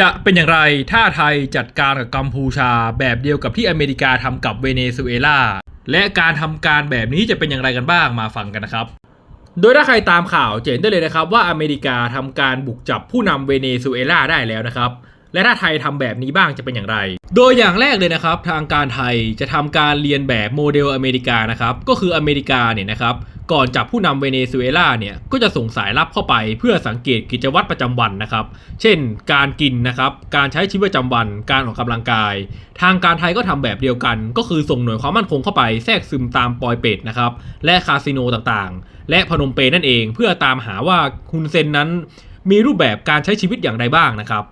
จะเป็นอย่างไรถ้าไทยจัดการกับกัมพูชาแบบเดียวกับที่อเมริกาทำกับเวเนซุเอลาและการทำการแบบนี้จะเป็นอย่างไรกันบ้างมาฟังกันนะครับ โดยถ้าใครตามข่าวจะเห็นได้เลยนะครับว่าอเมริกาทำการบุกจับผู้นำเวเนซุเอลาได้แล้วนะครับ และถ้าไทยทำแบบนี้บ้างจะเป็นอย่างไร โดยอย่างแรกเลยนะครับ ทางการไทยจะทำการเรียนแบบโมเดลอเมริกานะครับ ก็คืออเมริกาเนี่ยนะครับ ก่อนจับผู้นำเวเนซุเอลาเนี่ย ก็จะส่งสายลับเข้าไปเพื่อสังเกตกิจวัตรประจำวันนะครับ เช่น การกินนะครับ การใช้ชีวิตประจำวัน การออกกำลังกาย ทางการไทยก็ทำแบบเดียวกัน ก็คือส่งหน่วยความมั่นคงเข้าไปแทรกซึมตามปอยเป็ดนะครับ และคาสิโนต่างๆ และพนมเปญนั่นเอง เพื่อตามหาว่าฮุนเซนนั้น มีรูปแบบการใช้ชีวิตอย่างไรบ้างนะครับ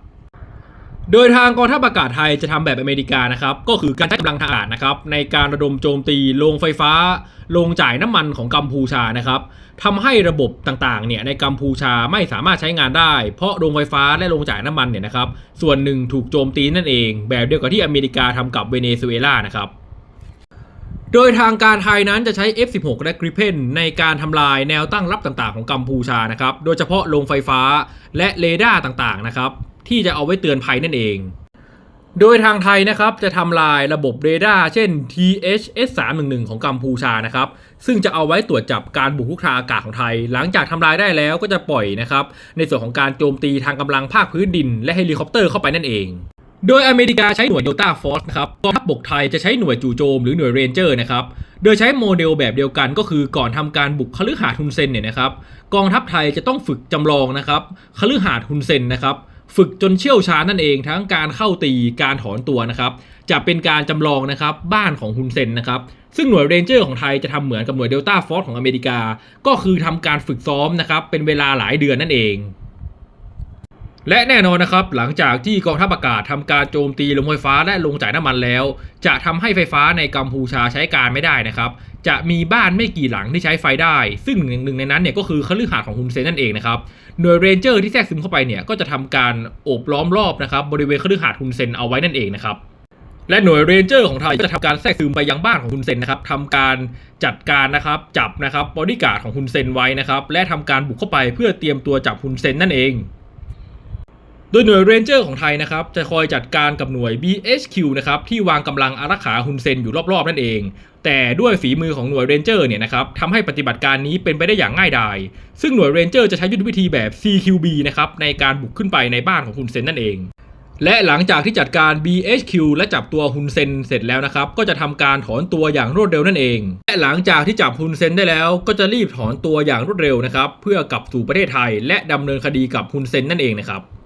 โดยทางกองทัพอากาศไทยจะทำแบบอเมริกานะครับ ก็คือการใช้กำลังทหารนะครับ ในการระดมโจมตีโรงไฟฟ้าโรงจ่ายน้ำมันของกัมพูชานะครับทำให้ระบบต่างๆเนี่ยในกัมพูชาไม่สามารถใช้งานได้ เพราะโรงไฟฟ้าและโรงจ่ายน้ำมันเนี่ยนะครับ ส่วนหนึ่งถูกโจมตีนั่นเอง แบบเดียวกับที่อเมริกาทำกับเวเนซุเอลานะครับโดยทางการไทยนั้นจะใช้ F16 และ Gripen ในการทำลายแนวตั้งรับต่างๆ ของกัมพูชานะครับ โดยเฉพาะโรงไฟฟ้าและเรดาร์ต่างๆ นะครับ ที่จะเอาไว้เตือนภัยนั่นเอง โดยทางไทยนะครับจะทำลายระบบเรดาร์เช่น THS 311ของกัมพูชานะครับซึ่งจะเอาไว้ตรวจจับการบุกรุกทางอากาศของไทย หลังจากทำลายได้แล้วก็จะปล่อยนะครับในส่วนของการโจมตีทางกำลังภาคพื้นดิน และเฮลิคอปเตอร์เข้าไปนั่นเองโดยอเมริกาใช้หน่วย Delta Force นะครับกองทัพบกไทยจะใช้หน่วยจู่โจมหรือหน่วยเรนเจอร์นะครับ โดยใช้โมเดลแบบเดียวกันก็คือก่อนทำการบุกคฤหาสน์ฮุนเซนเนี่ยนะครับ กองทัพไทยจะต้องฝึกจำลองนะครับคฤหาสน์ฮุนเซนนะครับ ฝึกจนเชี่ยวชาญนั่นเอง ทั้งการเข้าตีการถอนตัวนะครับ จะเป็นการจำลองนะครับบ้านของฮุนเซนนะครับซึ่งหน่วยเรนเจอร์ของไทยจะทำเหมือนกับหน่วยเดลต้าฟอร์สของอเมริกา ก็คือทำการฝึกซ้อมนะครับเป็นเวลาหลายเดือนนั่นเอง และแน่นอนนะครับ หลังจากที่กองทัพอากาศทำการโจมตีโรงไฟฟ้าและโรงจ่ายน้ำมันแล้ว จะทำให้ไฟฟ้าในกัมพูชาใช้การไม่ได้นะครับ จะมีบ้านไม่กี่หลังที่ใช้ไฟได้ ซึ่งหนึ่งในนั้นเนี่ยก็คือคฤหาสน์ของฮุนเซนนั่นเองนะครับหน่วยเรนเจอร์ที่แทรกซึมเข้าไปเนี่ยก็จะทำการโอบล้อมรอบนะครับบริเวณคฤหาสน์ฮุนเซนเอาไว้นั่นเองนะครับและหน่วยเรนเจอร์ของไทยก็จะทำการแทรกซึมไปยังบ้านของฮุนเซนนะครับทำการจัดการนะครับจับนะครับบอดี้การ์ดของฮุนเซนไว้นะครับและทำการบุกเข้าไปเพื่อเตรียมตัวจับฮุนเซนนั่นเอง โดยหน่วยเรนเจอร์ของไทยนะครับจะคอยจัดการกับหน่วย BHQ นะครับที่วางกำลังอารักขาฮุนเซนอยู่รอบๆนั่นเอง แต่ด้วยฝีมือของหน่วยเรนเจอร์เนี่ยนะครับทำให้ปฏิบัติการนี้เป็นไปได้อย่างง่ายดาย ซึ่งหน่วยเรนเจอร์จะใช้ยุทธวิธีแบบ CQB นะครับในการบุกขึ้นไปในบ้านของฮุนเซนนั่นเอง และหลังจากที่จัดการ BHQ และจับตัวฮุนเซนเสร็จแล้วนะครับก็จะทำการถอนตัวอย่างรวดเร็วนั่นเอง และหลังจากที่จับฮุนเซนได้แล้ว ก็จะรีบถอนตัวอย่างรวดเร็วนะครับเพื่อกลับสู่ประเทศไทย และดำเนินคดีกับฮุนเซนนั่นเองนะครับ